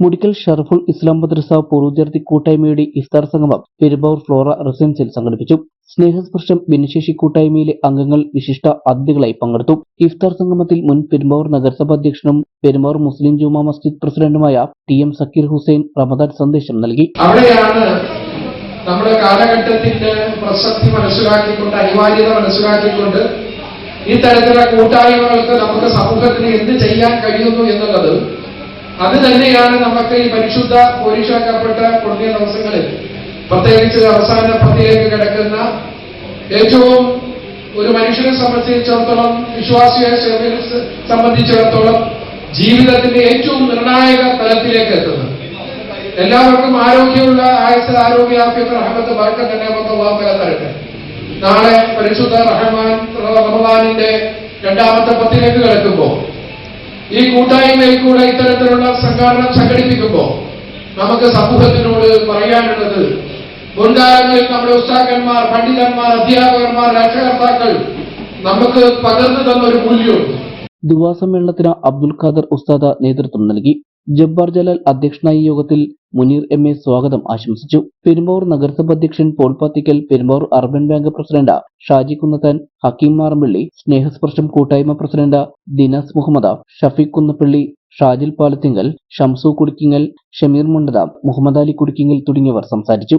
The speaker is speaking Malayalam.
മുടിക്കൽ ഷറഫുൽ ഇസ്ലാം മദ്രസ പൂർവവിദ്യാർത്ഥി കൂട്ടായ്മയുടെ ഇഫ്താർ സംഗമം പെരുമ്പാവൂർ ഫ്ലോറ റെസിഡൻസിൽ സംഘടിപ്പിച്ചു. സ്നേഹസ്പർശം ഭിന്നശേഷി കൂട്ടായ്മയിലെ അംഗങ്ങൾ വിശിഷ്ട അതിഥികളായി പങ്കെടുത്തു. ഇഫ്താർ സംഗമത്തിൽ മുൻ പെരുമ്പാവൂർ നഗരസഭാ അധ്യക്ഷനും പെരുമ്പാവൂർ മുസ്ലിം ജുമാ മസ്ജിദ് പ്രസിഡന്റുമായ ടി എം സക്കീർ ഹുസൈൻ റമദാൻ സന്ദേശം നൽകി. നമ്മുടെ കാലഘട്ടത്തിന്റെ പ്രസക്തി മനസ്സിലാക്കിക്കൊണ്ട് അനിവാര്യത മനസ്സിലാക്കിക്കൊണ്ട് തരത്തിലുള്ള കൂട്ടായ്മകൾക്ക് നമുക്ക് സമൂഹത്തിന് എന്ത് ചെയ്യാൻ കഴിയുന്നു എന്നുള്ളത് അത് തന്നെയാണ് നമുക്ക് ഈ പരിശുദ്ധ പോലീഷാക്കപ്പെട്ട പുണ്യ ദിവസങ്ങളിൽ പ്രത്യേകിച്ച് അവസാന പത്തിലേക്ക് കിടക്കുന്ന ഏറ്റവും ഒരു മനുഷ്യനെ സംബന്ധിച്ചിടത്തോളം വിശ്വാസിയെ സംബന്ധിച്ചിടത്തോളം ജീവിതത്തിന്റെ ഏറ്റവും നിർണായക തലത്തിലേക്ക് എത്തുന്നത് എല്ലാവർക്കും ആരോഗ്യമുള്ള ആയുസ് ആരോഗ്യാഭ്യത അഹമ്മത്ത് ബർക്ക തന്നെ നമുക്ക് വാർത്തകൾ തരട്ടെ. നാളെ പരിശുദ്ധ റഹ്മാൻ റഹ്മാനിന്റെ രണ്ടാമത്തെ പത്തിലേക്ക് കിടക്കുമ്പോൾ ഈ കൂട്ടായ്മയിൽ കൂടെ ഇത്തരത്തിലുള്ള സംഘാടനം സംഘടിപ്പിക്കുമ്പോൾ നമുക്ക് സമൂഹത്തിനോട് പറയാനുള്ളത് മുൻകാലങ്ങളിൽ നമ്മുടെ ഉസ്താക്കന്മാർ പണ്ഡിതന്മാർ അധ്യാപകന്മാർ രക്ഷകർത്താക്കൾ നമുക്ക് പകർന്നു തന്ന ഒരു മൂല്യമുണ്ട്. ദുവാ സമ്മേളനത്തിന് അബ്ദുൽ ഖാദർ ഉസ്താദ നേതൃത്വം നൽകി. ജബ്ബാർ ജലാൽ അധ്യക്ഷനായ യോഗത്തിൽ മുനീർ എം എ സ്വാഗതം ആശംസിച്ചു. പെരുമ്പാവൂർ നഗരസഭ അധ്യക്ഷൻ Paul Pathikkal Perumbavoor urban bank president Shaji Kunnathan Hakeem Marampally Snehasparsham കൂട്ടായ്മ പ്രസിഡന്റ് ദിനാസ് മുഹമ്മദ് ഷഫീഖ് കുന്നപ്പള്ളി ഷാജിൽ പാലത്തിങ്കൽ ഷംസു കുടിക്കിങ്ങൽ ഷമീർ മുണ്ടത മുഹമ്മദ് അലി കുടിക്കിങ്ങൽ തുടങ്ങിയവർ സംസാരിച്ചു.